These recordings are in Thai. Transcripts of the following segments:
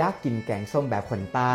ยากกินแกงส้มแบบคนใต้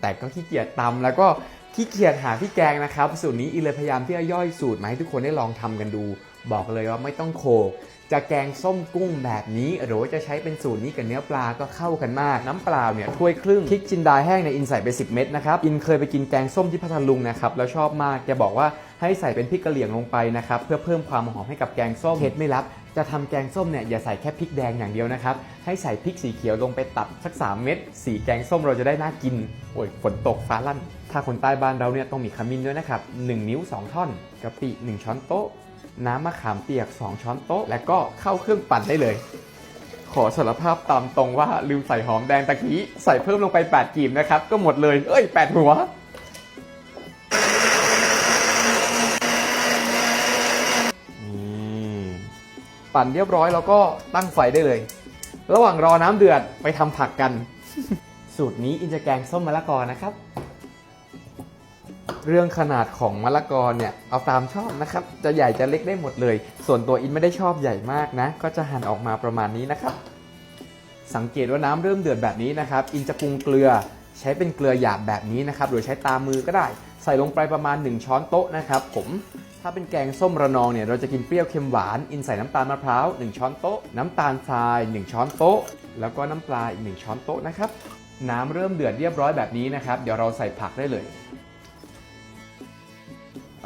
แต่ก็ขี้เกียจตำแล้วก็ขี้เกียจหาพี่แกงนะครับสูตรนี้อีเลยพยายามที่จะย่อยสูตรมาให้ทุกคนได้ลองทำกันดู บอกเลยว่าไม่ต้องโขกจะแกงส้มกุ้งแบบนี้ หรือว่าจะใช้เป็นสูตรนี้กับเนื้อปลาก็เข้ากันมาก น้ำเปล่าเนี่ยถ้วยครึ่งพริกจินดาแห้งในอินใส่ไป 10 เม็ดนะครับอินเคยไปกินแกงส้มที่พัทลุงนะครับแล้วชอบมากแกบอกว่าให้ใส่เป็นพริกกะเหรี่ยงลงไปนะครับเพื่อเพิ่มความหอมให้กับแกงส้มเผ็ดไม่รับ จะทำแกงส้มเนี่ยอย่าใส่แค่พริกแดงอย่างเดียวนะครับ ให้ใส่พริกสีเขียวลงไปตัดสัก 3 เม็ดสีแกงส้มเราจะได้น่ากิน โอ้ยฝนตกฟ้าลั่น ถ้าคนใต้บ้านเราเนี่ยต้องมีขมิ้นด้วยนะครับหนึ่งนิ้วสองท่อนกะปิหนึ่งช้อนโต๊ะ น้ำมะขามเปียก 2 ช้อนโต๊ะ และก็เข้าเครื่องปั่นได้เลย ขอสารภาพตามตรงว่าลืมใส่หอมแดงตะกี้ใส่เพิ่มลงไป 8กีบนะครับก็หมดเลย เอ้ย 8 หัว ปั่นเรียบร้อยแล้วก็ตั้งไฟได้เลย ระหว่างรอน้ำเดือดไปทำผักกัน สูตรนี้อินจะแกงส้มมะละกอนะครับ เรื่องขนาดของมะละกอเนี่ยเอาตามชอบนะครับ จะใหญ่จะเล็กได้หมดเลย ส่วนตัวอินไม่ได้ชอบใหญ่มากนะ ก็จะหั่นออกมาประมาณนี้นะครับ สังเกตว่าน้ำเริ่มเดือดแบบนี้นะครับ อินจะปรุงเกลือใช้เป็นเกลือหยาบแบบนี้นะครับ หรือใช้ตามมือก็ได้ ใส่ลงไปประมาณ 1 ช้อนโต๊ะนะครับ ผมถ้าเป็นแกงส้มระนองเนี่ยเราจะกินเปรี้ยวเค็มหวาน อินใส่น้ำตาลมะพร้าว 1 ช้อนโต๊ะ น้ำตาลทราย 1 ช้อนโต๊ะ แล้วก็น้ำปลาอีก 1 ช้อนโต๊ะนะครับ น้ำเริ่มเดือดเรียบร้อยแบบนี้นะครับ เดี๋ยวเราใส่ผักได้เลย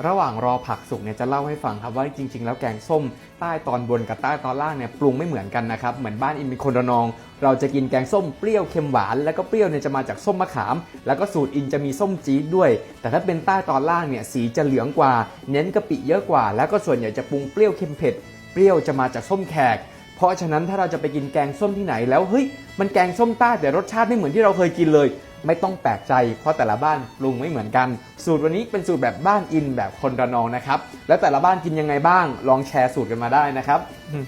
ระหว่างรอผักสุกเนี่ยจะเล่าให้ฟังครับว่าจริง ๆ แล้วแกงส้มใต้ตอนบนกับใต้ตอนล่างเนี่ยปรุงไม่เหมือนกันนะครับเหมือนบ้านอินเป็นคนระนอง เราจะกินแกงส้มเปรี้ยวเค็มหวาน แล้วก็เปรี้ยวเนี่ยจะมาจากส้มมะขาม แล้วก็สูตรอินจะมีส้มจี๊ดด้วย แต่ถ้าเป็นใต้ตอนล่างเนี่ยสีจะเหลืองกว่า เน้นกะปิเยอะกว่า แล้วก็ส่วนใหญ่จะปรุงเปรี้ยวเค็มเผ็ดเปรี้ยวจะมาจากส้มแขกเพราะฉะนั้นถ้าเราจะไปกินแกงส้มที่ไหนแล้วเฮ้ยมันแกงส้มใต้แต่รสชาติไม่เหมือนที่เราเคยกินเลย ไม่ต้องแปลกใจ เพราะแต่ละบ้านปรุงไม่เหมือนกัน สูตรวันนี้เป็นสูตรแบบบ้านอินแบบคนระนองนะครับ แล้วแต่ละบ้านกินยังไงบ้าง ลองแชร์สูตรกันมาได้นะครับ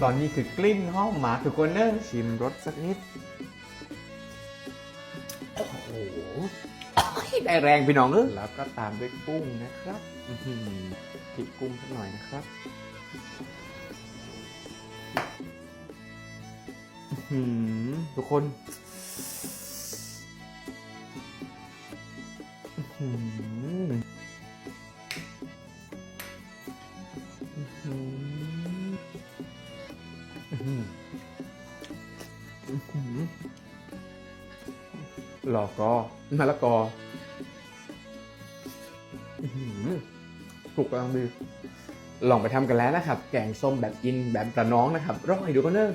ตอนนี้คือกลิ้นห้อมหมาทุกคนเนอะชิมรสสักนิด โอ้โหได้แรงพี่น้องเออแล้วก็ตามด้วยกุ้งนะครับพริกกุ้งสักหน่อยนะครับทุกคน หืออื้อลอกก็มะละกอถูกกำลังดีลองไปทำกันแล้วนะครับ แกงส้มแบบอินแบบประน้องนะครับรอให้ดูกันเนอะ